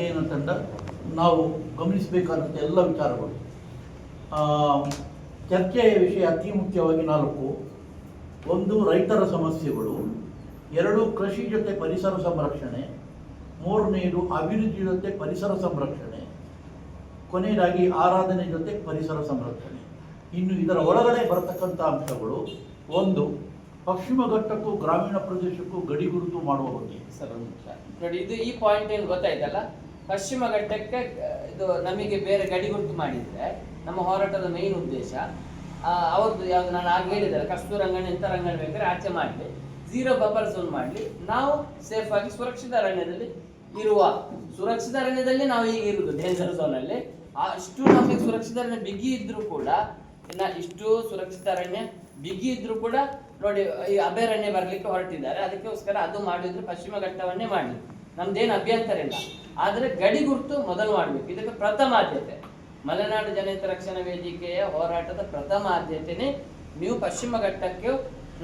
ಏನಂತಂದ ನಾವು ಗಮನಿಸಬೇಕಾದಂಥ ಎಲ್ಲ ವಿಚಾರಗಳು. ಚರ್ಚೆಯ ವಿಷಯ ಅತಿ ಮುಖ್ಯವಾಗಿ ನಾಲ್ಕು. ಒಂದು ರೈತರ ಸಮಸ್ಯೆಗಳು. ಎರಡು ಕೃಷಿ ಜೊತೆ ಪರಿಸರ ಸಂರಕ್ಷಣೆ. ಮೂರನೆಯದು ಅಭಿವೃದ್ಧಿ ಜೊತೆ ಪರಿಸರ ಸಂರಕ್ಷಣೆ. ಕೊನೆಯದಾಗಿ ಆರಾಧನೆ ಜೊತೆ ಪರಿಸರ ಸಂರಕ್ಷಣೆ. ಇನ್ನು ಇದರ ಒಳಗಡೆ ಬರತಕ್ಕಂಥ ಅಂಶಗಳು. ಒಂದು ಪಶ್ಚಿಮ ಘಟ್ಟಕ್ಕೂ, ಗ್ರಾಮೀಣ ಪ್ರದೇಶಕ್ಕೂ ಗಡಿ ಗುರುತು ಮಾಡುವ ಬಗ್ಗೆ. ಸರ್ ನೋಡಿ, ಇದು ಈ ಪಾಯಿಂಟ್ ಏನು ಗೊತ್ತಾಯ್ತಲ್ಲ? ಪಶ್ಚಿಮ ಘಟ್ಟಕ್ಕೆ ಇದು ನಮಗೆ ಬೇರೆ ಗಡಿ ಗುರುತು ಮಾಡಿದ್ರೆ, ನಮ್ಮ ಹೋರಾಟದ ಮೇನ್ ಉದ್ದೇಶ ಅವ್ರದ್ದು ಯಾವ್ದು ನಾನು ಆಗ ಹೇಳಿದ್ದಾರೆ ಕಸ್ತೂರಂಗಣ ಎಂತರಂಗಣ ಬೇಕಾದ್ರೆ ಆಚೆ ಮಾಡಲಿ. ಝೀರೋ ಬಬಲ್ ಝೋನ್ ಮಾಡಲಿ. ನಾವು ಸೇಫ್ ಆಗಿ ಸುರಕ್ಷಿತ ಅರಣ್ಯದಲ್ಲಿ ಇರುವ, ಸುರಕ್ಷಿತ ಅರಣ್ಯದಲ್ಲಿ ನಾವು ಈಗ ಇರುವುದು ಡೇಂಜರ್ ಝೋನ್ ಅಲ್ಲಿ ಅಷ್ಟು ನಮಗೆ ಸುರಕ್ಷಿತ ಅರಣ್ಯ ಬಿಗಿ ಇದ್ರೂ ಕೂಡ ಇನ್ನ ಇಷ್ಟು ಸುರಕ್ಷಿತ ಅರಣ್ಯ ಬಿಗಿ ಇದ್ರೂ ಕೂಡ ನೋಡಿ, ಈ ಅಭಯಾರಣ್ಯ ಬರ್ಲಿಕ್ಕೆ ಹೊರಟಿದ್ದಾರೆ. ಅದಕ್ಕೋಸ್ಕರ ಅದು ಮಾಡಿದ್ರು, ಪಶ್ಚಿಮ ಘಟ್ಟವನ್ನೇ ಮಾಡಿ ನಮ್ದೇನು ಅಭ್ಯಂತರ ಇಲ್ಲ. ಆದ್ರೆ ಗಡಿ ಗುರುತು ಮೊದಲು ಮಾಡ್ಬೇಕು. ಇದಕ್ಕೆ ಪ್ರಥಮ ಆದ್ಯತೆ. ಮಲೆನಾಡು ಜನಹಿತ ರಕ್ಷಣಾ ವೇದಿಕೆಯ ಹೋರಾಟದ ಪ್ರಥಮ ಆದ್ಯತೆನೇ ನೀವು ಪಶ್ಚಿಮ ಘಟ್ಟಕ್ಕೆ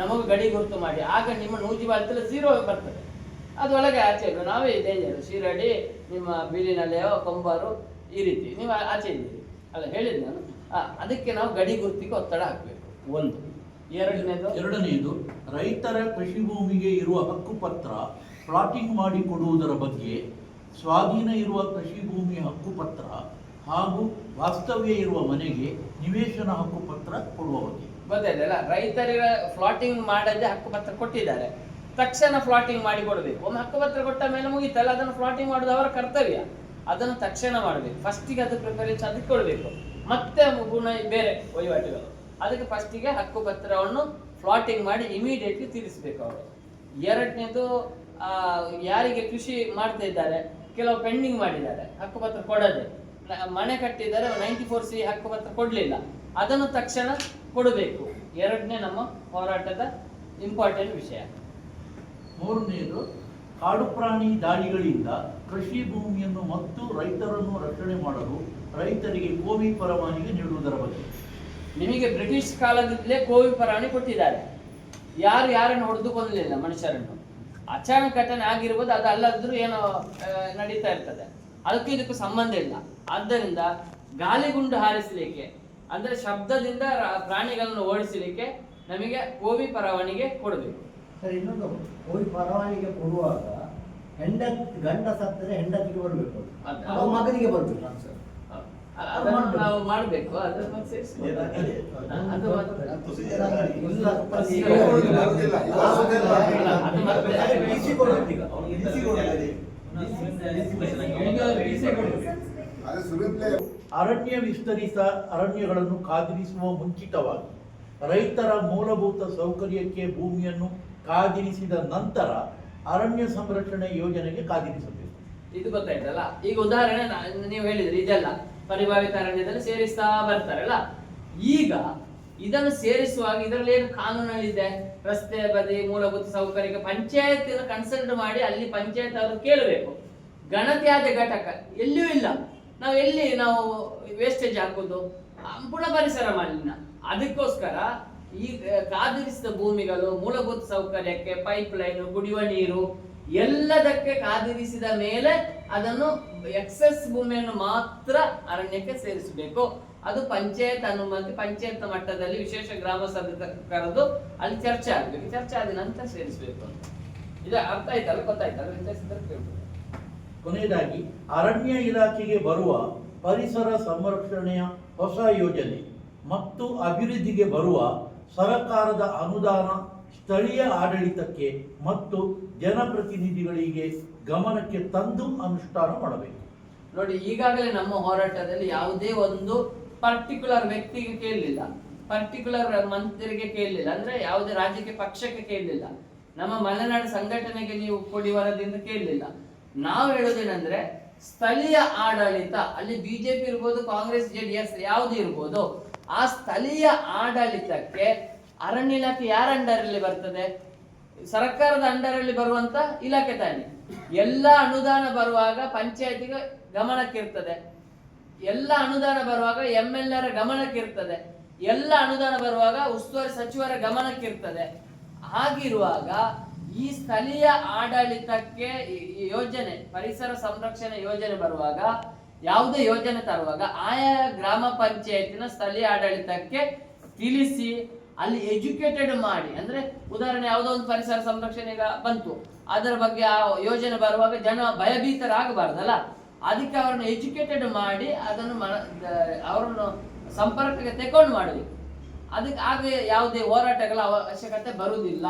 ನಮಗೆ ಗಡಿ ಗುರುತು ಮಾಡಿ. ಆಗ ನಿಮ್ಮ ನೂಜಿ ಬಾಲ್ತಲ್ಲಿ ಝೀರೋ ಬರ್ತದೆ ಅದೊಳಗೆ ಆಚೆ ಇದ್ರು ನಾವೇ ಡೇಂಜರ್ ಶಿರಡಿ, ನಿಮ್ಮ ಬೀಳಿನಲ್ಲೆಯೋ ಕೊಂಬಾರು ಈ ರೀತಿ. ನೀವು ಆಚೆ ಇದ್ದೀರಿ. ಅಲ್ಲ, ಹೇಳಿದ್ ನಾನು. ಅದಕ್ಕೆ ನಾವು ಗಡಿ ಗುರುತಿಗೆ ಒತ್ತಡ ಹಾಕಬೇಕು. ಒಂದು. ಎರಡನೇದು? ಎರಡನೆಯದು ರೈತರ ಕೃಷಿ ಭೂಮಿಗೆ ಇರುವ ಹಕ್ಕುಪತ್ರ ಪ್ಲಾಟಿಂಗ್ ಮಾಡಿ ಕೊಡುವುದರ ಬಗ್ಗೆ ಸ್ವಾಧೀನ ಇರುವ ಕೃಷಿ ಭೂಮಿಯ ಹಕ್ಕುಪತ್ರ ಹಾಗೂ ವಾಸ್ತವ್ಯ ಇರುವ ಮನೆಗೆ ನಿವೇಶನ ಹಕ್ಕುಪತ್ರ ಕೊಡುವ ಬಗ್ಗೆ. ಗೊತ್ತಾಯ್ತಲ್ಲ? ರೈತರಿರ ಫ್ಲಾಟಿಂಗ್ ಮಾಡದೆ ಹಕ್ಕುಪತ್ರ ಕೊಟ್ಟಿದ್ದಾರೆ. ತಕ್ಷಣ ಫ್ಲಾಟಿಂಗ್ ಮಾಡಿ ಕೊಡಬೇಕು. ಒಮ್ಮೆ ಹಕ್ಕುಪತ್ರ ಕೊಟ್ಟ ಮೇಲೆ ಮುಗಿತಲ್ಲ ಅದನ್ನು ಫ್ಲಾಟಿಂಗ್ ಮಾಡೋದು ಅವರ ಕರ್ತವ್ಯ. ಅದನ್ನು ತಕ್ಷಣ ಮಾಡಬೇಕು. ಫಸ್ಟಿಗೆ ಅದು ಪ್ರಿಫರೆನ್ಸ್ ಅದಕ್ಕೆ ಕೊಡಬೇಕು. ಮತ್ತೆ ಪುನಃ ಬೇರೆ ವಹಿವಾಟುಗಳು. ಅದಕ್ಕೆ ಫಸ್ಟಿಗೆ ಹಕ್ಕುಪತ್ರವನ್ನು ಫ್ಲಾಟಿಂಗ್ ಮಾಡಿ ಇಮಿಡಿಯೇಟ್ಲಿ ತೀರಿಸಬೇಕು ಅವರು. ಎರಡನೇದು ಯಾರಿಗೆ ಕೃಷಿ ಮಾಡ್ತಾ ಇದ್ದಾರೆ, ಕೆಲವು ಪೆಂಡಿಂಗ್ ಮಾಡಿದ್ದಾರೆ ಹಕ್ಕುಪತ್ರ ಕೊಡದೆ. ಮನೆ ಕಟ್ಟಿದ್ದಾರೆ ನೈಂಟಿ ಫೋರ್ ಸಿ ಹಕ್ಕುಪತ್ರ ಕೊಡಲಿಲ್ಲ. ಅದನ್ನು ತಕ್ಷಣ ಕೊಡಬೇಕು. ಎರಡನೇ ನಮ್ಮ ಹೋರಾಟದ ಇಂಪಾರ್ಟೆಂಟ್ ವಿಷಯ. ಮೂರನೆಯದು ಕಾಡು ಪ್ರಾಣಿ ದಾಳಿಗಳಿಂದ ಕೃಷಿ ಭೂಮಿಯನ್ನು ಮತ್ತು ರೈತರನ್ನು ರಕ್ಷಣೆ ಮಾಡಲು ರೈತರಿಗೆ ಕೋವಿ ಪರವಾನಿಗೆ ನೀಡುವುದರ ಬಗ್ಗೆ. ನಿಮಗೆ ಬ್ರಿಟಿಷ್ ಕಾಲದಿಂದಲೇ ಕೋವಿ ಪರವಾನಗಿ ಕೊಟ್ಟಿದ್ದಾರೆ. ಯಾರು ಯಾರನ್ನು ಹೊಡೆದು ಕೊಲ್ಲಲಿಲ್ಲ ಮನುಷ್ಯರನ್ನು? ಅಚಾನಕ್ ಘಟನೆ ಆಗಿರ್ಬೋದು ಅದು ಅಲ್ಲದ್ರೂ ಏನೋ ನಡೀತಾ ಇರ್ತದೆ. ಅದಕ್ಕೂ ಇದಕ್ಕೂ ಸಂಬಂಧ ಇಲ್ಲ. ಆದ್ದರಿಂದ ಗಾಲಿಗುಂಡು ಹಾರಿಸಲಿಕ್ಕೆ ಅಂದ್ರೆ ಶಬ್ದದಿಂದ ಪ್ರಾಣಿಗಳನ್ನು ಓಡಿಸಲಿಕ್ಕೆ ನಮಗೆ ಕೋವಿ ಪರವಾನಿಗೆ ಕೊಡಬೇಕು. ಸರ್ ಇನ್ನೊಂದು ಕೋವಿ ಪರವಾನಿಗೆ ಕೊಡುವಾಗ ಹೆಂಡ ಗಂಡ ಸತ್ತರೆ ಹೆಂಡತಿಗೆ ಬರಬೇಕು. ಮಗನಿಗೆ ಬರಬೇಕು. ಸರ್ ಅದನ್ನು ನಾವು ಮಾಡಬೇಕು ಅದನ್ನು ಅರಣ್ಯ ವಿಸ್ತರಿಸ ಅರಣ್ಯಗಳನ್ನು ಕಾದಿರಿಸುವ ಮುಂಚಿತವಾಗಿ ರೈತರ ಮೂಲಭೂತ ಸೌಕರ್ಯಕ್ಕೆ ಭೂಮಿಯನ್ನು ಕಾದಿರಿಸಿದ ನಂತರ ಅರಣ್ಯ ಸಂರಕ್ಷಣೆ ಯೋಜನೆಗೆ ಕಾದಿರಿಸಬೇಕು. ಇದು ಗೊತ್ತಾಯ್ತಲ್ಲ? ಈಗ ಉದಾಹರಣೆ ನಾ- ನೀವು ಹೇಳಿದ್ರಿ ಇದೆಲ್ಲ. ಪರಿಭಾವಿತ ಅರಣ್ಯದಲ್ಲಿ ಸೇರಿಸ್ತಾ ಬರ್ತಾರಲ್ಲ? ಈಗ ಇದನ್ನು ಸೇರಿಸುವಾಗ ಇದರಲ್ಲಿ ಏನು ಕಾನೂನಲ್ಲಿದೆ? ರಸ್ತೆ, ಬದಿ, ಮೂಲಭೂತ ಸೌಕರ್ಯಕ್ಕೆ ಪಂಚಾಯತ್ ಕನ್ಸಲ್ಟ್ ಮಾಡಿ ಅಲ್ಲಿ ಪಂಚಾಯತ್ ಅವರು ಕೇಳಬೇಕು. ಗಣತಿಯಾದ ಘಟಕ ಎಲ್ಲಿಯೂ ಇಲ್ಲ. ನಾವು ಎಲ್ಲಿ ನಾವು ವೇಸ್ಟೇಜ್ ಹಾಕೋದು ಸಂಪೂರ್ಣ ಪರಿಸರ ಮಾಲಿನ್ಯ. ಅದಕ್ಕೋಸ್ಕರ ಈ ಕಾದಿರಿಸಿದ ಭೂಮಿಗಳು, ಮೂಲಭೂತ ಸೌಕರ್ಯಕ್ಕೆ ಪೈಪ್ ಲೈನ್ ಕುಡಿಯುವ ನೀರು ಎಲ್ಲದಕ್ಕೆ ಕಾದಿರಿಸಿದ ಮೇಲೆ ಅದನ್ನು ಎಕ್ಸೆಸ್ ಭೂಮಿಯನ್ನು ಮಾತ್ರ ಅರಣ್ಯಕ್ಕೆ ಸೇರಿಸಬೇಕು. ಅದು ಪಂಚಾಯತ್ ಅನುಮತಿ, ಪಂಚಾಯತ್ ಮಟ್ಟದಲ್ಲಿ ವಿಶೇಷ ಗ್ರಾಮ ಸಭೆ ಕರೆದು ಅಲ್ಲಿ ಚರ್ಚೆ ಆಗ್ಬೇಕು. ಚರ್ಚೆ ಆದ ನಂತರ ಸೇರಿಸಬೇಕು ಇದು ಅರ್ಥ ಆಯ್ತಲ್ಲ? ಗೊತ್ತಾಯ್ತಲ್ಲ. ಕೊನೆಯದಾಗಿ, ಅರಣ್ಯ ಇಲಾಖೆಗೆ ಬರುವ ಪರಿಸರ ಸಂರಕ್ಷಣೆಯ ಹೊಸ ಯೋಜನೆ ಮತ್ತು ಅಭಿವೃದ್ಧಿಗೆ ಬರುವ ಸರಕಾರದ ಅನುದಾನ ಸ್ಥಳೀಯ ಆಡಳಿತಕ್ಕೆ ಮತ್ತು ಜನಪ್ರತಿನಿಧಿಗಳಿಗೆ ಗಮನಕ್ಕೆ ತಂದು ಅನುಷ್ಠಾನ ಮಾಡಬೇಕು. ನೋಡಿ, ಈಗಾಗಲೇ ನಮ್ಮ ಹೋರಾಟದಲ್ಲಿ ಯಾವುದೇ ಒಂದು ಪರ್ಟಿಕ್ಯುಲರ್ ವ್ಯಕ್ತಿಗೆ ಕೇಳಲಿಲ್ಲ. ಪರ್ಟಿಕ್ಯುಲರ್ ಮಂತ್ರಿಗೆ ಕೇಳಲಿಲ್ಲ. ಅಂದ್ರೆ ಯಾವುದೇ ರಾಜಕೀಯ ಪಕ್ಷಕ್ಕೆ ಕೇಳಲಿಲ್ಲ. ನಮ್ಮ ಮಲೆನಾಡು ಸಂಘಟನೆಗೆ ನೀವು ಕೊಡಿ ವರದಿಂದ ಕೇಳಲಿಲ್ಲ. ನಾವು ಹೇಳೋದೇನೆಂದ್ರೆ ಸ್ಥಳೀಯ ಆಡಳಿತ, ಅಲ್ಲಿ ಬಿಜೆಪಿ ಇರ್ಬೋದು, ಕಾಂಗ್ರೆಸ್ ಜೆಡಿಎಸ್ ಯಾವುದು ಇರ್ಬೋದು, ಆ ಸ್ಥಳೀಯ ಆಡಳಿತಕ್ಕೆ ಅರಣ್ಯ ಇಲಾಖೆ ಯಾರ ಅಂಡರಲ್ಲಿ ಬರ್ತದೆ? ಸರ್ಕಾರದ ಅಂಡರಲ್ಲಿ ಬರುವಂತ ಇಲಾಖೆ ತಾನೆ. ಎಲ್ಲ ಅನುದಾನ ಬರುವಾಗ ಪಂಚಾಯತಿಗೆ ಗಮನಕ್ಕಿರ್ತದೆ. ಎಲ್ಲ ಅನುದಾನ ಬರುವಾಗ ಎಂ ಎಲ್ ಆರ್ ಗಮನಕ್ಕಿರ್ತದೆ. ಎಲ್ಲ ಅನುದಾನ ಬರುವಾಗ ಉಸ್ತುವಾರಿ ಸಚಿವರ ಗಮನಕ್ಕಿರ್ತದೆ. ಹಾಗಿರುವಾಗ ಈ ಸ್ಥಳೀಯ ಆಡಳಿತಕ್ಕೆ ಯೋಜನೆ, ಪರಿಸರ ಸಂರಕ್ಷಣೆ ಯೋಜನೆ ಬರುವಾಗ, ಯಾವುದೇ ಯೋಜನೆ ತರುವಾಗ ಆಯಾ ಗ್ರಾಮ ಪಂಚಾಯತಿನ ಸ್ಥಳೀಯ ಆಡಳಿತಕ್ಕೆ ತಿಳಿಸಿ ಅಲ್ಲಿ ಎಜುಕೇಟೆಡ್ ಮಾಡಿ, ಅಂದ್ರೆ ಉದಾಹರಣೆ ಯಾವುದೋ ಒಂದು ಪರಿಸರ ಸಂರಕ್ಷಣೆ ಬಂತು. ಅದರ ಬಗ್ಗೆ ಆ ಯೋಜನೆ ಬರುವಾಗ ಜನ ಭಯಭೀತರಾಗಬಾರ್ದಲ್ಲ. ಅದಕ್ಕೆ ಅವರನ್ನು ಎಜುಕೇಟೆಡ್ ಮಾಡಿ ಅದನ್ನು ಮ- ಅವರನ್ನು ಸಂಪರ್ಕಕ್ಕೆ ತೆಕೊಂಡು ಮಾಡಬೇಕು ಅದಕ್ಕೆ ಆಗ ಯಾವುದೇ ಹೋರಾಟಗಳ ಅವಶ್ಯಕತೆ ಬರುವುದಿಲ್ಲ.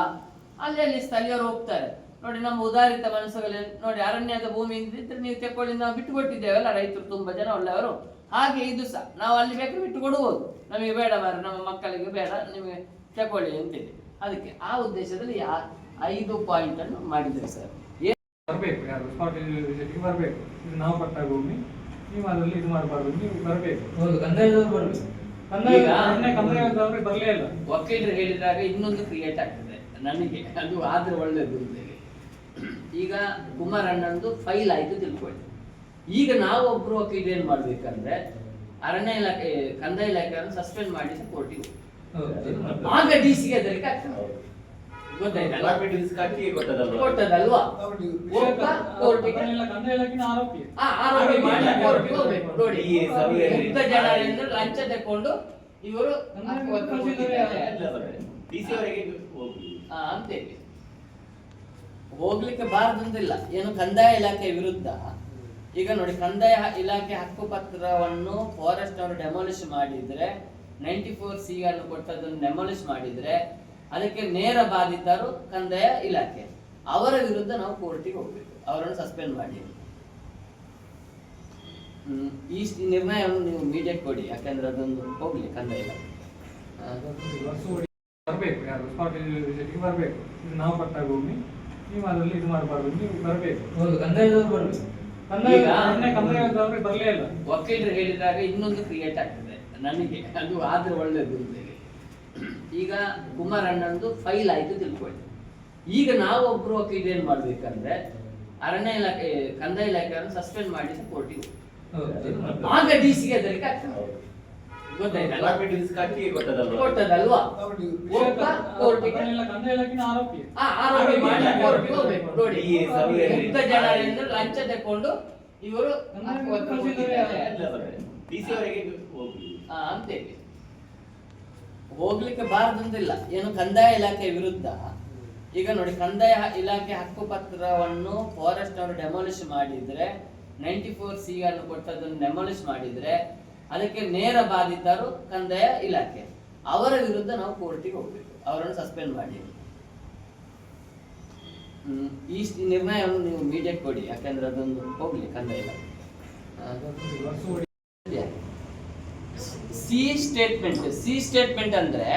ಅಲ್ಲಿ ಅಲ್ಲಿ ಸ್ಥಳೀಯರು ಹೋಗ್ತಾರೆ. ನೋಡಿ ನಮ್ಮ ಉದಾರಿತ ಮನಸ್ಸುಗಳಲ್ಲಿ ನೋಡಿ ಅರಣ್ಯದ ಭೂಮಿ ಇದ್ರೆ ನೀವು ತೆಕ್ಕೊಳ್ಳಿ, ನಾವು ಬಿಟ್ಟು ಕೊಟ್ಟಿದ್ದೇವಲ್ಲ ರೈತರು, ತುಂಬಾ ಜನ ಒಳ್ಳೆಯವರು. ಹಾಗೆ ಇದು ಸಹ. ನಾವು ಅಲ್ಲಿ ಬೇಕಾದ್ರೆ ಬಿಟ್ಟು ಕೊಡ್ಬೋದು ನಮಗೆ ಬೇಡ ಮಾರ ನಮ್ಮ ಮಕ್ಕಳಿಗೆ ಬೇಡ ನಿಮಗೆ ತಗೊಳ್ಳಿ ಅಂತೇಳಿ ಅದಕ್ಕೆ ಆ ಉದ್ದೇಶದಲ್ಲಿ ಆ ಐದು ಪಾಯಿಂಟ್ ಅನ್ನು ಮಾಡಿದ್ದೇವೆ ಸರ್. ಬರಬೇಕು ಯಾರು? ವಿಸಿಟ್ಗೆ ಬರಬೇಕು. ಇದು ನಾವು ಪಟ್ಟ ಭೂಮಿ ನೀವು ಅದರಲ್ಲಿ ಇದು ಮಾಡಬಾರ್ದು ನೀವು ಬರಬೇಕು. ಹೌದು ಕಂದಾಯದವ್ರು ಬರಬೇಕು. ಈಗ- ಕಂದಾಯದವ್ರಿಗೆ ಬರಲೇ ಇಲ್ಲ. ವಕೀಲರು ಹೇಳಿದಾಗ ಇನ್ನೊಂದು ಕ್ರಿಯೇಟ್ ಆಗ್ತದೆ. ನನಗೆ ಅದು ಆದ್ರೆ ಒಳ್ಳೇದು ಅಂತೇಳಿ. ಈಗ ಕುಮಾರಣ್ಣಂದು ಫೈಲ್ ಆಯ್ತು ತಿಳ್ಕೊಳ್ಳಿ. ಈಗ ನಾವು ಒಬ್ರು ಏನ್ ಮಾಡ್ಬೇಕಂದ್ರೆ ಅರಣ್ಯ ಇಲಾಖೆ ಕಂದಾಯ ಇಲಾಖೆಯನ್ನು ಸಸ್ಪೆಂಡ್ ಮಾಡಿ ಕೋರ್ಟಿಗೆ ಆಗ ಡಿ ಸಿ ಹೆದರಿಕೆ ಆಗ್ತದೆ ಕೊಟ್ಟದಲ್ವಾ ನೋಡಿ ಜನರಿಂದ ಲಂಚ ತಕೊಂಡು ಇವರು ಅಂತೇಳಿ ಹೋಗ್ಲಿಕ್ಕೆ ಬಾರದಂತಿಲ್ಲ. ಏನು ಕಂದಾಯ ಇಲಾಖೆ ವಿರುದ್ಧ ಈಗ ನೋಡಿ ಕಂದಾಯ ಇಲಾಖೆ ಹಕ್ಕುಪತ್ರವನ್ನು ಫಾರೆಸ್ಟ್ ಅವರು ಡೆಮಾಲಿಷ್ ಮಾಡಿದ್ರೆ ನೈಂಟಿ ಫೋರ್ ಸಿ ಅನ್ನು ಕೊಟ್ಟದನ್ನು ಡೆಮಾಲಿಷ್ ಮಾಡಿದ್ರೆ ಅದಕ್ಕೆ ನೇರ ಬಾಧಿತರು ಕಂದಾಯ ಇಲಾಖೆ. ಅವರ ವಿರುದ್ಧ ನಾವು ಕೋರ್ಟಿಗೆ ಹೋಗ್ಬೇಕು. ಅವರನ್ನು ಸಸ್ಪೆಂಡ್ ಮಾಡಿ. ಹ್ಮ್. ಈ ನಿರ್ಣಯವನ್ನು ನೀವು ಮೀಡಿಯಾಕ್ಕೆ ಕೊಡಿ ಯಾಕಂದ್ರೆ ಅದೊಂದು ಹೋಗ್ಲಿ ಕಂದಾಯ ಇಲಾಖೆ. ಬರಬೇಕು ಯಾರು ವಿಸಿಟ್ಗೆ ಬರಬೇಕು. ಇದು ನಾವು ಕೊಟ್ಟ ಭೂಮಿ ನೀವು ಅದರಲ್ಲಿ ಇದು ಮಾಡಬಾರ್ದು ನೀವು ಬರಬೇಕು. ಹೌದು ಕಂದಾಯದವರು ಬರ್ಬೇಕು. ಈಗ- ವಕೀಲರು ಹೇಳಿದಾಗ ಇನ್ನೊಂದು ಕ್ರಿಯೇಟ್ ಆಗ್ತದೆ. ನನಗೆ ಅದು ಆದ್ರೆ ಒಳ್ಳೇದು ಅಂತೇಳಿ ಈಗ ಕುಮಾರಣ್ಣಂದು ಫೈಲ್ ಆಯ್ತು ತಿಳ್ಕೊಳ್ಳಿ ಈಗ ನಾವು ಒಬ್ರು ವಕೀಲರು ಏನ್ ಮಾಡ್ಬೇಕಂದ್ರೆ ಅರಣ್ಯ ಇಲಾಖೆ ಕಂದಾಯ ಇಲಾಖೆಯನ್ನು ಸಸ್ಪೆಂಡ್ ಮಾಡಿ ಕೋರ್ಟಿಗೆ. ಹೌದು. ಆಗ ಡಿ ಸಿಗೆ ಹೆದರಿಕೆ ಆಗ್ತದೆ ಗೊತ್ತಾಯ್ತಲ್ಲ ಕಟ್ಟಿಗೆ ಕೊಟ್ಟದಲ್ವಾ ಕೊಟ್ಟದಲ್ವಾ ಒಬ್ಬ ಕೋರ್ಟಿಗೆ ಅದನ್ನೆಲ್ಲ ಕಂದಾಯ ಇಲಾಖೆನ ಆರೋಪಿ ಆ ಆರೋಪಿ ಮಾಡಿ ಕೋರ್ಟಿಗೆ ಹೋಗ್ಬೇಕು. ನೋಡಿ. ಈ ಸಭೆಯಲ್ಲಿ- ಮುಕ್ತ ಜನರಿಂದ ಲಂಚ ತಕೊಂಡು ಇವರು ಆ, ಅಂತೇಳಿ ಹೋಗ್ಲಿಕ್ಕೆ ಬಾರದಂತಿಲ್ಲ. ಏನು ಕಂದಾಯ ಇಲಾಖೆ ವಿರುದ್ಧ. ಈಗ ನೋಡಿ ಕಂದಾಯ ಇಲಾಖೆ ಹಕ್ಕುಪತ್ರವನ್ನು ಫಾರೆಸ್ಟ್ ಅವರು ಡೆಮಾಲಿಷ್ ಮಾಡಿದ್ರೆ ನೈಂಟಿ ಫೋರ್ ಸಿ ಅನ್ನು ಕೊಟ್ಟದನ್ನು ಡೆಮಾಲಿಷ್ ಮಾಡಿದ್ರೆ ಅದಕ್ಕೆ ನೇರ ಬಾಧಿತರು ಕಂದಾಯ ಇಲಾಖೆ. ಅವರ ವಿರುದ್ಧ ನಾವು ಕೋರ್ಟಿಗೆ ಹೋಗ್ಬೇಕು. ಅವರನ್ನು ಸಸ್ಪೆಂಡ್ ಮಾಡಿ. ಈ ನಿರ್ಣಯವನ್ನು ನೀವು ಮೀಡಿಯಾ ಕೊಡಿ, ಯಾಕಂದ್ರೆ ಅದೊಂದು ಹೋಗ್ಲಿ ಕಂದಾಯ ಸಿ ಸ್ಟೇಟ್ಮೆಂಟ್ ಸಿ ಸ್ಟೇಟ್ಮೆಂಟ್ ಅಂದ್ರೆ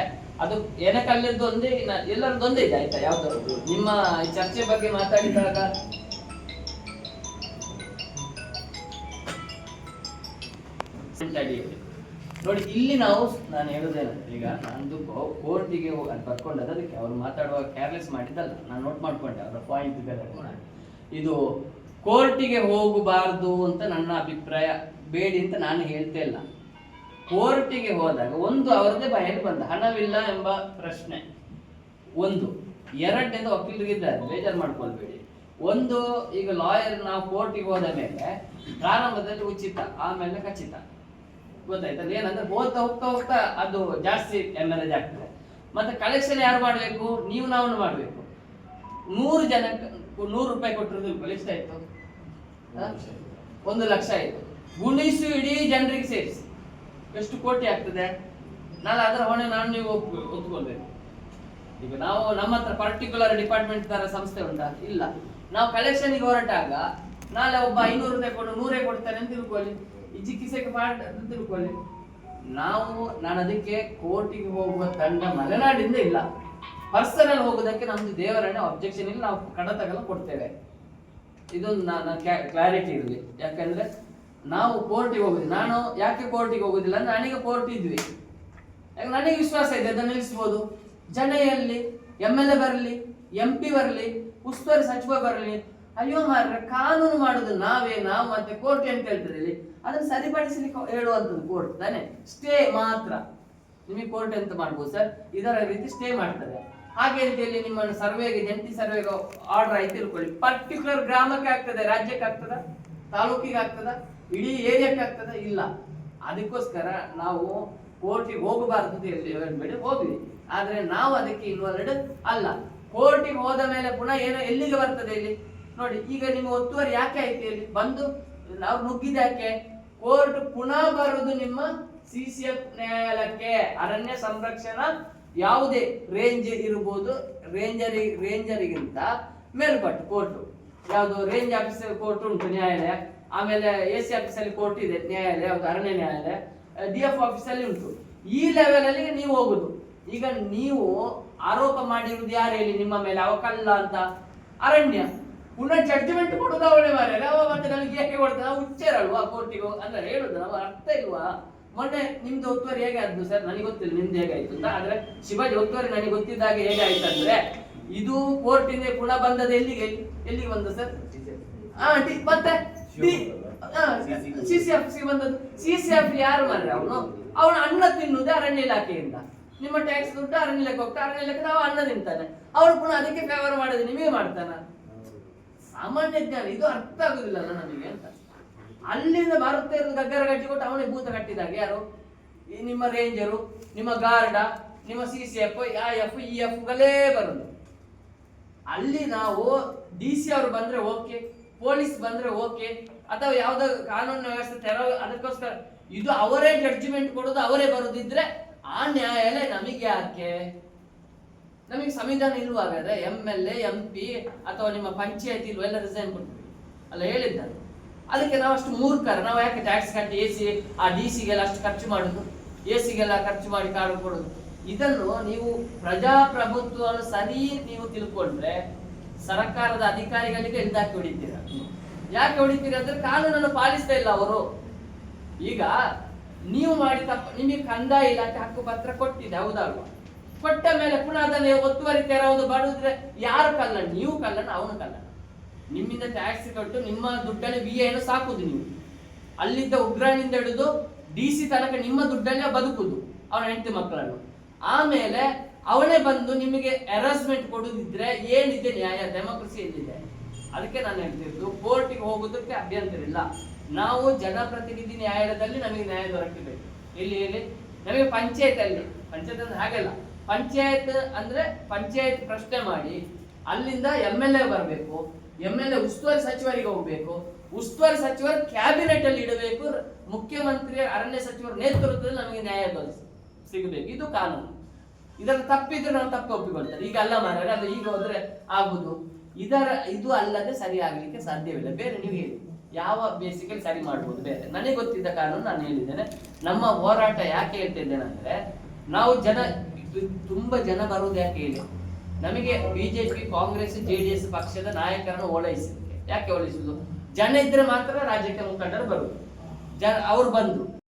ಅದು ಏನಕ್ಕೆ ಅಲ್ಲಿದ್ದು ಒಂದೇ ಎಲ್ಲರದ್ದು ಒಂದೇ ಇದೆ, ಆಯ್ತಾ? ಯಾವ್ದಾದ್ರು? ನಿಮ್ಮ ಚರ್ಚೆ ಬಗ್ಗೆ ಮಾತಾಡಿದಾಗ ಅಡಿಯಲ್ಲಿ. ನೋಡಿ, ಇಲ್ಲಿ ನಾವು ನಾನು ಹೇಳೋದೇನು ಈಗ ನಂದು ಕೋರ್ಟಿಗೆ ಬರ್ಕೊಂಡದ್ದು ಅದಕ್ಕೆ ಅವ್ರು ಮಾತಾಡುವಾಗ ಕೇರ್ಲೆಸ್ ಮಾಡಿದ್ದಲ್ಲ, ನಾನು ನೋಟ್ ಮಾಡ್ಕೊಂಡೆ, ಅವರ ಪಾಯಿಂಟ್ ಇದು ಕೋರ್ಟಿಗೆ ಹೋಗಬಾರ್ದು ಅಂತ ನನ್ನ ಅಭಿಪ್ರಾಯ, ಬೇಡಿ ಅಂತ ನಾನು ಹೇಳ್ತಾ ಇಲ್ಲ. ಕೋರ್ಟಿಗೆ ಹೋದಾಗ ಒಂದು ಅವರದೇ ಬಾಯಲ್ಲಿ ಬಂದ ಹಣವಿಲ್ಲ ಎಂಬ ಪ್ರಶ್ನೆ. ಒಂದು, ಎರಡನೇದು ವಕೀಲರಿಗಿದ್ದಾರೆ ಬೇಜಾರು ಮಾಡ್ಕೊಳ್ಬೇಡಿ. ಒಂದು, ಈಗ ಲಾಯರ್ ನಾವು ಕೋರ್ಟಿಗೆ ಹೋದ ಮೇಲೆ ಪ್ರಾರಂಭದಲ್ಲಿ ಉಚಿತ, ಆಮೇಲೆ ಖಚಿತ. ಗೊತ್ತಾಯ್ತಲ್ಲ ಏನಂದ್ರೆ ಹೋಗ್ತಾ ಹೋಗ್ತಾ ಹೋಗ್ತಾ ಅದು ಜಾಸ್ತಿ ಮ್ಯಾನೇಜ್ ಆಗ್ತದೆ. ಮತ್ತೆ ಕಲೆಕ್ಷನ್ ಯಾರು ಮಾಡಬೇಕು? ನೀವು ನಾವು ಮಾಡಬೇಕು. ನೂರು ಜನಕ್ಕೆ ನೂರು ರೂಪಾಯಿ ಕೊಟ್ಟಿರೋದು ಎಷ್ಟಾಯ್ತು ಒಂದು ಲಕ್ಷ ಆಯ್ತು. ಗುಣಿಸು ಇಡೀ ಜನರಿಗೆ ಸೇರಿಸಿ. ಎಷ್ಟು ಕೋಟಿ ಆಗ್ತದೆ? ನಾನು ಅದರ ಹೊಣೆ ನಾನು ನೀವು ಒತ್ಕೊಳ್ಬೇಕು ಈಗ ನಾವು ನಮ್ಮ ಹತ್ರ ಪರ್ಟಿಕ್ಯುಲರ್ ಡಿಪಾರ್ಟ್ಮೆಂಟ್ ತರ ಸಂಸ್ಥೆ ಉಂಟಾ? ಇಲ್ಲ. ನಾವು ಕಲೆಕ್ಷನ್ಗೆ ಹೊರಟಾಗ ನಾಳೆ ಒಬ್ಬ ಐನೂರು ರೂಪಾಯಿ ಕೊಡು, ನೂರೇ ಕೊಡ್ತಾನೆ ಅಂತ ತಿಳ್ಕೊಳ್ಳಿ. ಚಿಕಿತ್ಸೆಗೆ ಅಂತ ತಿಳ್ಕೊಳ್ಳಿ. ನಾವು, ನಾನು ಅದಕ್ಕೆ ಕೋರ್ಟಿಗೆ ಹೋಗುವ ತಂಡ ಮಲೆನಾಡಿಂದ ಇಲ್ಲ. ಪರ್ಸನಲ್ ಹೋಗೋದಕ್ಕೆ ನಮ್ದು ದೇವರನ್ನ ಅಬ್ಜೆಕ್ಷನ್ ಇಲ್ಲ ನಾವು ಕಡತಗಳು ಕೊಡ್ತೇವೆ. ಇದೊಂದು ನಾನು ಕ್ಲಾರಿಟಿ ಇರಲಿ. ಯಾಕಂದ್ರೆ ನಾವು ಕೋರ್ಟಿಗೆ ಹೋಗುದು, ನಾನು ಯಾಕೆ ಕೋರ್ಟಿಗೆ ಹೋಗುದಿಲ್ಲ ಅಂದ್ರೆ ನನಗೆ ಕೋರ್ಟ್ ಇದ್ವಿ. ಯಾಕೆ ನನಗೆ ವಿಶ್ವಾಸ ಇದೆ, ಅದನ್ನು ನಿಲ್ಲಿಸ್ಬೋದು. ಜನ ಎಲ್ಲಿ ಎಂ ಎಲ್ ಎ ಬರಲಿ, ಎಂ ಪಿ ಬರಲಿ, ಉಸ್ತುವಾರಿ ಸಚಿವ ಬರಲಿ, ಅಯ್ಯೋ ಮಾರ್ರೆ, ಕಾನೂನು ಮಾಡುದು ನಾವೇ, ನಾವು ಮತ್ತೆ ಕೋರ್ಟ್ ಅಂತ ಹೇಳ್ತದೆ ಇಲ್ಲಿ? ಅದನ್ನು ಸರಿಪಡಿಸಲಿಕ್ಕೆ ಹೇಳುವಂಥದ್ದು ಕೋರ್ಟ್ ತಾನೆ? ಸ್ಟೇ ಮಾತ್ರ. ನಿಮಗೆ ಕೋರ್ಟ್ ಎಂತ ಮಾಡ್ಬೋದು ಸರ್ ಇದರ ರೀತಿ ಸ್ಟೇ ಮಾಡ್ತದೆ ಹಾಗೆ ರೀತಿಯಲ್ಲಿ ನಿಮ್ಮನ್ನು ಸರ್ವೆಗೆ ಜಂಟಿ ಸರ್ವೆಗೆ ಆರ್ಡರ್ ಆಯ್ತು ತಿಳ್ಕೊಳ್ಳಿ. ಪರ್ಟಿಕ್ಯುಲರ್ ಗ್ರಾಮಕ್ಕೆ ಆಗ್ತದೆ, ರಾಜ್ಯಕ್ಕೆ ಆಗ್ತದ, ತಾಲೂಕಿಗೆ ಆಗ್ತದ, ಇಡೀ ಏರಿಯಾಕ್ಕೆ ಆಗ್ತದ? ಇಲ್ಲ. ಅದಕ್ಕೋಸ್ಕರ ನಾವು ಕೋರ್ಟಿಗೆ ಹೋಗಬಾರದು ಹೇಳ್ಬೇಡಿ ಹೋಗ್ಲಿ ಆದ್ರೆ ನಾವು ಅದಕ್ಕೆ ಇನ್ವಾಲ್ವ್ಡ್ ಅಲ್ಲ. ಕೋರ್ಟಿಗೆ ಹೋದ ಮೇಲೆ ಪುನಃ ಏನೋ ಎಲ್ಲಿಗೆ ಬರ್ತದೆ ಇಲ್ಲಿ? ನೋಡಿ, ಈಗ ನಿಮ್ಮ ಒತ್ತುವರಿ ಯಾಕೆ ಆಯ್ತು ಇಲ್ಲಿ? ಬಂದು ನಾವು ನುಗ್ಗಿದ ಯಾಕೆ? ಕೋರ್ಟ್ ಪುನಃ ಬರುವುದು ನಿಮ್ಮ ಸಿ ಸಿ ಎಫ್ ನ್ಯಾಯಾಲಯಕ್ಕೆ. ಅರಣ್ಯ ಸಂರಕ್ಷಣಾ ಯಾವುದೇ ರೇಂಜ್ ಇರಬಹುದು ರೇಂಜರಿ, ರೇಂಜರಿಗಿಂತ ಮೇಲ್ಪಟ್ಟು ಕೋರ್ಟ್. ಯಾವುದು ರೇಂಜ್ ಆಫೀಸರ್ ಕೋರ್ಟ್ ಉಂಟು ನ್ಯಾಯಾಲಯ, ಆಮೇಲೆ ಎ ಸಿ ಆಫೀಸಲ್ಲಿ ಕೋರ್ಟ್ ಇದೆ ನ್ಯಾಯಾಲಯ, ಯಾವುದು ಅರಣ್ಯ ನ್ಯಾಯಾಲಯ ಡಿ ಎಫ್ ಆಫೀಸಲ್ಲಿ ಉಂಟು. ಈ ಲೆವೆಲ್ ಅಲ್ಲಿ ನೀವು ಹೋಗುದು. ಈಗ ನೀವು ಆರೋಪ ಮಾಡಿರುವುದು ಯಾರು ಹೇಳಿ ನಿಮ್ಮ ಮೇಲೆ ಅವಕಲ್ಲ ಅಂತ? ಅರಣ್ಯ. ಪುನಃ ಜಡ್ಜ್ಮೆಂಟ್ ಕೊಡುದು ಅವಳೇ ಮಾರೆ ಅವ ಮತ್ತೆ ನನಗೆ ಯಾಕೆ ಕೊಡ್ತಾನೆ ನಾವು ಹುಚ್ಚೇರಲ್ವಾ ಕೋರ್ಟಿಗೆ ಅಂದ್ರೆ ಹೇಳುದು ನಾವು ಅರ್ಥ ಇಲ್ವಾ? ಮೊನ್ನೆ ನಿಮ್ದು ಒತ್ತುವರಿ ಹೇಗೆ ಆದ್ದು ಸರ್? ನನಗೆ ಗೊತ್ತಿಲ್ಲ ನಿಮ್ದು ಹೇಗಾಯ್ತು ಅಂತ. ಆದ್ರೆ ಶಿವಾಜಿ ಒತ್ತುವರಿ ನನಗೆ ಗೊತ್ತಿದ್ದಾಗ ಹೇಗಾಯ್ತು ಅಂದ್ರೆ ಇದು ಕೋರ್ಟಿಂದ ಪುನಃ ಬಂದದ್ದು ಎಲ್ಲಿಗೆ? ಎಲ್ಲಿಗೆ ಬಂದ ಸರ್? ಹಾ ಮತ್ತೆ ಸಿ ಸಿ ಬಂದದ್ದು. ಸಿ ಸಿ ಎಫ್ ಯಾರು ಮಾರ್ರೆ ಅವನು? ಅವನು ಅನ್ನ ತಿನ್ನುವುದೇ ಅರಣ್ಯ ಇಲಾಖೆಯಿಂದ ನಿಮ್ಮ ಟ್ಯಾಕ್ಸ್ ದುಡ್ಡು ಅರಣ್ಯ ಇಲಾಖೆ ಹೋಗ್ತಾ ಅರಣ್ಯ ಇಲಾಖೆ ನಾವು ಅನ್ನ ತಿಂತಾನೆ. ಅವ್ರು ಪುನಃ ಅದಕ್ಕೆ ಫೇವರ್ ಮಾಡಿದ್ರೆ ನಿಮಗೆ ಮಾಡ್ತಾನ? ಸಾಮಾನ್ಯ ಜ್ಞಾನ ಇದು ಅರ್ಥ ಆಗುದಿಲ್ಲಲ್ಲ ನಮಗೆ ಅಂತ. ಅಲ್ಲಿಂದ ಇರೋದು ಗಗ್ಗರ ಕಟ್ಟಿ ಕೊಟ್ಟು ಅವನೇ ಭೂತ ಕಟ್ಟಿದಾಗ ಯಾರು? ಈ ನಿಮ್ಮ ರೇಂಜರು, ನಿಮ್ಮ ಗಾರ್ಡ, ನಿಮ್ಮ ಸಿ ಸಿ ಎಫ್ ಆ ಎಫ್ ಇ ಎಫ್ಗಳೇ ಬರುದು. ಅಲ್ಲಿ ನಾವು ಡಿ ಸಿ ಅವರು ಬಂದ್ರೆ ಓಕೆ, ಪೊಲೀಸ್ ಬಂದ್ರೆ ಓಕೆ, ಅಥವಾ ಯಾವ್ದೋ ಕಾನೂನು ವ್ಯವಸ್ಥೆ ತೆರವು ಅದಕ್ಕೋಸ್ಕರ ಇದು ಅವರೇ ಜಡ್ಜ್ಮೆಂಟ್ ಕೊಡೋದು, ಅವರೇ ಬರೋದಿದ್ರೆ ಆ ನ್ಯಾಯಾಲಯ ನಮಗೆ ಯಾಕೆ? ನಮಗೆ ಸಂವಿಧಾನ ಇರುವಾಗಾದ್ರೆ M L A M P ಅಥವಾ ನಿಮ್ಮ ಪಂಚಾಯತಿ ಇಲ್ವ, ಎಲ್ಲ ರಿಸೈನ್ ಕೊಡ್ತೀವಿ ಅಲ್ಲ ಹೇಳಿದ್ದಾರೆ ಅದಕ್ಕೆ ನಾವು ಅಷ್ಟು ಮೂರ್ಖರ. ನಾವು ಯಾಕೆ ಟ್ಯಾಕ್ಸ್ ಕಟ್ಟಿ ಎ ಸಿ ಆ ಡಿ ಸಿಗೆಲ್ಲ ಅಷ್ಟು ಖರ್ಚು ಮಾಡೋದು? ಎ ಸಿಗೆಲ್ಲ ಖರ್ಚು ಮಾಡಿ ಕಾಡು ಕೊಡುದು? ಇದನ್ನು ನೀವು ಪ್ರಜಾಪ್ರಭುತ್ವವನ್ನು ಸರಿ ನೀವು ತಿಳ್ಕೊಂಡ್ರೆ ಸರ್ಕಾರದ ಅಧಿಕಾರಿಗಳಿಗೆ ಹಿಡಿದಾಕಿ ಹೊಡಿತೀರ? ಯಾಕೆ ಹೊಡಿತೀರಿ ಅಂದ್ರೆ ಕಾನೂನನ್ನು ಪಾಲಿಸ್ತಾ ಇಲ್ಲ ಅವರು. ಈಗ ನೀವು ಮಾಡಿ ತಪ್ಪ ನಿಮಗೆ ಕಂದಾಯ ಇಲಾಖೆ ಹಕ್ಕು ಪತ್ರ ಕೊಟ್ಟಿದೆ, ಹೌದಲ್ವಾ? ಕೊಟ್ಟ ಮೇಲೆ ಪುನಃ ಅದನ್ನು ಒತ್ತುವರಿ ತೆರವುದು ಮಾಡುವುದ್ರೆ ಯಾರು ಕಲ್ಲಣ್ಣ? ನೀವು ಕಲ್ಲಣ್ಣ, ಅವನು ಕಲ್ಲಣ್ಣ. ನಿಮ್ಮಿಂದ ಟ್ಯಾಕ್ಸ್ ಕೊಟ್ಟು, ನಿಮ್ಮ ದುಡ್ಡಲ್ಲಿ ಬಿ ಎನ್ನು ಸಾಕುದು ನೀವು. ಅಲ್ಲಿದ್ದ ಉಗ್ರನಿಂದ ಹಿಡಿದು ಡಿ ಸಿ ತನಕ ನಿಮ್ಮ ದುಡ್ಡಲ್ಲೇ ಬದುಕುದು ಅವನ ಹೆಂಡತಿ ಮಕ್ಕಳನ್ನು. ಆಮೇಲೆ ಅವನೇ ಬಂದು ನಿಮಗೆ ಹ್ಯಾರಾಸ್ಮೆಂಟ್ ಕೊಡುದಿದ್ರೆ ಏನಿದೆ ನ್ಯಾಯ? ಡೆಮೋಕ್ರಸಿ ಏನಿದೆ? ಅದಕ್ಕೆ ನಾನು ಹೇಳ್ತಿರೋದು, ಕೋರ್ಟಿಗೆ ಹೋಗೋದಕ್ಕೆ ಅಭ್ಯಂತರ ಇಲ್ಲ ನಾವು ಜನಪ್ರತಿನಿಧಿ ನ್ಯಾಯಾಲಯದಲ್ಲಿ ನಮಗೆ ನ್ಯಾಯ ದೊರಕಬೇಕು. ಎಲ್ಲಿ ಹೇಳಿ ನಮಗೆ ಪಂಚಾಯತ್ ಅಲ್ಲಿ. ಪಂಚಾಯತ್ ಅಂದ್ರೆ ಹಾಗೆಲ್ಲ. ಪಂಚಾಯತ್ ಅಂದ್ರೆ ಪಂಚಾಯತ್ ಪ್ರಶ್ನೆ ಮಾಡಿ, ಅಲ್ಲಿಂದ ಎಂ ಎಲ್ ಎ ಬರಬೇಕು ಎಂ ಎಲ್ ಎ ಉಸ್ತುವಾರಿ ಸಚಿವರಿಗೆ ಹೋಗ್ಬೇಕು, ಉಸ್ತುವಾರಿ ಸಚಿವರು ಕ್ಯಾಬಿನೆಟ್ ಅಲ್ಲಿ ಇಡಬೇಕು ಮುಖ್ಯಮಂತ್ರಿ, ಅರಣ್ಯ ಸಚಿವರ ನೇತೃತ್ವದಲ್ಲಿ ನಮಗೆ ನ್ಯಾಯ ಸಿಗಬೇಕು. ಇದು ಕಾನೂನು. ಇದರ ತಪ್ಪಿದ್ರೆ ನಾವು ತಪ್ಪು ಒಪ್ಪಿಕೊಳ್ತಾರೆ ಈಗ ಅಲ್ಲ ಮಾರ ಅದು ಈಗ ಹೋದ್ರೆ ಆಗುದು. ಇದರ, ಇದು ಅಲ್ಲದೆ ಸರಿ ಆಗ್ಲಿಕ್ಕೆ ಸಾಧ್ಯವಿಲ್ಲ. ಬೇರೆ ನೀವು ಹೇಳಿ. ಯಾವ ಬೇಸಿಕಲ್ಲಿ ಸರಿ ಮಾಡ್ಬೋದು ಬೇರೆ? ನನಗೆ ಗೊತ್ತಿದ್ದ ಕಾನೂನು ನಾನು ಹೇಳಿದ್ದೇನೆ. ನಮ್ಮ ಹೋರಾಟ ಯಾಕೆ ಹೇಳ್ತಿದ್ದೇನೆ ಅಂದ್ರೆ, ನಾವು ಜನ ತುಂಬಾ ಜನ ಬರುವುದು ಯಾಕೆ ಹೇಳಿ? ನಮಗೆ ಬಿಜೆಪಿ ಕಾಂಗ್ರೆಸ್ ಜೆಡಿಎಸ್ ಪಕ್ಷದ ನಾಯಕರನ್ನು ಓಲೈಸಲಿಕ್ಕೆ ಯಾಕೆ ಓಲೈಸುದು? ಜನ ಇದ್ರೆ ಮಾತ್ರ ರಾಜಕೀಯ ಮುಖಂಡರು ಬರುದು ಜನ ಅವ್ರು ಬಂದ್ರು.